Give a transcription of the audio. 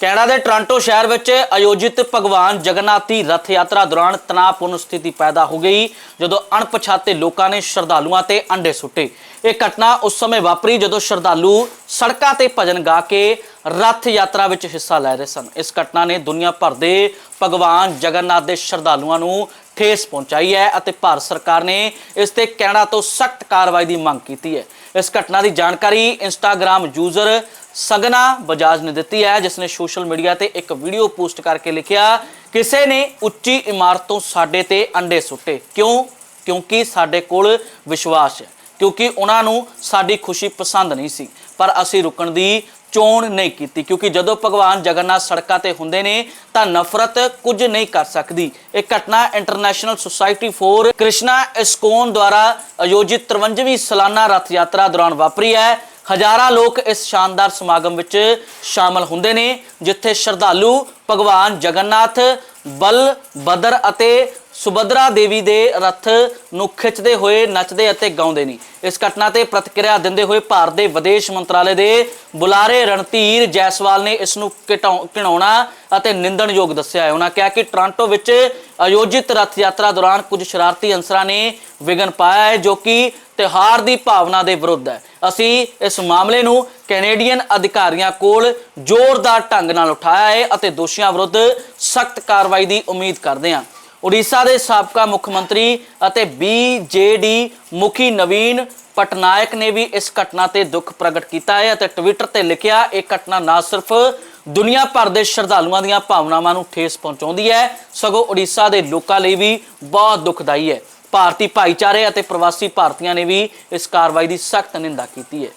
Canada ਦੇ Toronto ਸ਼ਹਿਰ ਵਿੱਚ ਆਯੋਜਿਤ ਭਗਵਾਨ ਜਗਨਨਾਥ ਦੀ ਰਥ ਯਾਤਰਾ ਦੌਰਾਨ ਤਣਾਅਪੂਰਨ ਸਥਿਤੀ ਪੈਦਾ ਹੋ ਗਈ, ਜਦੋਂ ਅਣਪਛਾਤੇ ਲੋਕਾਂ ਨੇ ਸ਼ਰਧਾਲੂਆਂ ਤੇ ਅੰਡੇ ਸੁੱਟੇ। ਇਹ ਘਟਨਾ ਉਸ ਸਮੇਂ ਵਾਪਰੀ ਜਦੋਂ ਸ਼ਰਧਾਲੂ ਸੜਕਾਂ ਤੇ ਭਜਨ ਗਾ ਕੇ ਰਥ ਯਾਤਰਾ ਵਿੱਚ ਹਿੱਸਾ ਲੈ ਰਹੇ ਸਨ। ਇਸ ਘਟਨਾ ਨੇ ਦੁਨੀਆ ਭਰ ਦੇ ਭਗਵਾਨ ਜਗਨਨਾਥ ਦੇ ਸ਼ਰਧਾਲੂਆਂ ਨੂੰ ਠੇਸ ਪਹੁੰਚਾਈ ਹੈ ਅਤੇ ਭਾਰਤ ਸਰਕਾਰ ਨੇ ਇਸ ਤੇ ਕੈਨੇਡਾ ਤੋਂ ਸਖਤ ਕਾਰਵਾਈ ਦੀ ਮੰਗ ਕੀਤੀ ਹੈ। ਇਸ ਘਟਨਾ ਦੀ ਜਾਣਕਾਰੀ ਇੰਸਟਾਗ੍ਰam ਯੂਜ਼ਰ ਸਗਨਾ ਬਜਾਜ ਨੇ ਦਿੱਤੀ ਹੈ, ਜਿਸ ਨੇ ਸੋਸ਼ਲ ਮੀਡੀਆ ਤੇ ਇੱਕ ਵੀਡੀਓ ਪੋਸਟ ਕਰਕੇ ਲਿਖਿਆ, ਕਿਸੇ ਨੇ ਉੱਚੀ ਇਮਾਰਤ ਤੋਂ ਸਾਡੇ ਤੇ ਅੰਡੇ ਸੁੱਟੇ। ਕਿਉਂ? ਕਿਉਂਕਿ ਸਾਡੇ ਕੋਲ ਵਿਸ਼ਵਾਸ ਹੈ। ਕਿਉਂਕਿ ਉਹਨਾਂ ਨੂੰ ਸਾਡੀ ਖੁਸ਼ੀ ਪਸੰਦ ਨਹੀਂ ਸੀ। ਪਰ ਅਸੀਂ ਰੁਕਣ ਦੀ ਚੋਣ ਨਹੀਂ ਕੀਤੀ, ਕਿਉਂਕਿ ਜਦੋਂ ਭਗਵਾਨ ਜਗਨਨਾਥ ਸੜਕਾਂ ਤੇ ਹੁੰਦੇ ਨੇ, ਤਾਂ ਨਫ਼ਰਤ ਕੁਝ ਨਹੀਂ ਕਰ ਸਕਦੀ। ਇਹ ਘਟਨਾ international society for Krishna ISKCON ਦੁਆਰਾ ਆਯੋਜਿਤ 53ਵੀਂ ਸਾਲਾਨਾ ਰਥ ਯਾਤਰਾ ਦੌਰਾਨ ਵਾਪਰੀ ਹੈ। ਹਜ਼ਾਰਾਂ ਲੋਕ ਇਸ ਸ਼ਾਨਦਾਰ ਸਮਾਗਮ ਵਿੱਚ ਸ਼ਾਮਲ ਹੁੰਦੇ ਨੇ, ਜਿੱਥੇ ਸ਼ਰਧਾਲੂ ਭਗਵਾਨ ਜਗਨਨਾਥ, ਬਲ, ਬਦਰ ਅਤੇ ਸੁਭਦਰਾ ਦੇਵੀ ਦੇ ਰੱਥ ਨੂੰ ਖਿੱਚਦੇ ਹੋਏ ਨੱਚਦੇ ਅਤੇ ਗਾਉਂਦੇ ਨੇ। ਇਸ ਘਟਨਾ ਤੇ ਪ੍ਰਤੀਕਿਰਿਆ ਦਿੰਦੇ ਹੋਏ ਭਾਰਤ ਦੇ ਵਿਦੇਸ਼ ਮੰਤਰਾਲੇ ਦੇ ਬੁਲਾਰੇ ਰਣਧੀਰ ਜੈਸਵਾਲ ਨੇ ਇਸ ਨੂੰ ਘਟਾਉ- ਘਿਣਾਉਣਾ ਅਤੇ ਨਿੰਦਣਯੋਗ ਦੱਸਿਆ ਹੈ। ਉਹਨਾਂ ਕਿਹਾ ਕਿ ਟੋਰਾਂਟੋ ਵਿੱਚ ਆਯੋਜਿਤ ਰੱਥ ਯਾਤਰਾ ਦੌਰਾਨ ਕੁਝ ਸ਼ਰਾਰਤੀ ਅਨਸਰਾਂ ਨੇ ਵਿਘਨ ਪਾਇਆ ਹੈ, ਜੋ ਕਿ ਤਿਉਹਾਰ ਦੀ ਭਾਵਨਾ ਦੇ ਵਿਰੁੱਧ ਹੈ। ਅਸੀਂ ਇਸ ਮਾਮਲੇ ਨੂੰ ਕੈਨੇਡੀਅਨ ਅਧਿਕਾਰੀਆਂ ਕੋਲ ਜ਼ੋਰਦਾਰ ਢੰਗ ਨਾਲ ਉਠਾਇਆ ਹੈ ਅਤੇ ਦੋਸ਼ੀਆਂ ਵਿਰੁੱਧ ਸਖਤ ਕਾਰਵਾਈ ਦੀ ਉਮੀਦ ਕਰਦੇ ਹਾਂ। ਉੜੀਸਾ ਦੇ ਸਾਬਕਾ ਮੁੱਖ ਮੰਤਰੀ ਅਤੇ ਬੀਜੇਡੀ ਮੁਖੀ ਨਵੀਨ ਪਟਨਾਇਕ ਨੇ ਵੀ ਇਸ ਘਟਨਾ ਤੇ ਦੁੱਖ ਪ੍ਰਗਟ ਕੀਤਾ ਹੈ ਅਤੇ ਟਵਿੱਟਰ ਤੇ ਲਿਖਿਆ, ਇਹ ਘਟਨਾ ਨਾ ਸਿਰਫ ਦੁਨੀਆ ਭਰ ਦੇ ਸ਼ਰਧਾਲੂਆਂ ਦੀਆਂ ਭਾਵਨਾਵਾਂ ਨੂੰ ਠੇਸ ਪਹੁੰਚਾਉਂਦੀ ਹੈ, ਸਗੋਂ ਉੜੀਸਾ ਦੇ ਲੋਕਾਂ ਲਈ ਵੀ ਬਹੁਤ ਦੁਖਦਾਈ ਹੈ। ਭਾਰਤੀ ਭਾਈਚਾਰੇ ਅਤੇ ਪ੍ਰਵਾਸੀ ਭਾਰਤੀਆਂ ਨੇ ਵੀ ਇਸ ਕਾਰਵਾਈ ਦੀ ਸਖਤ ਨਿੰਦਾ ਕੀਤੀ ਹੈ।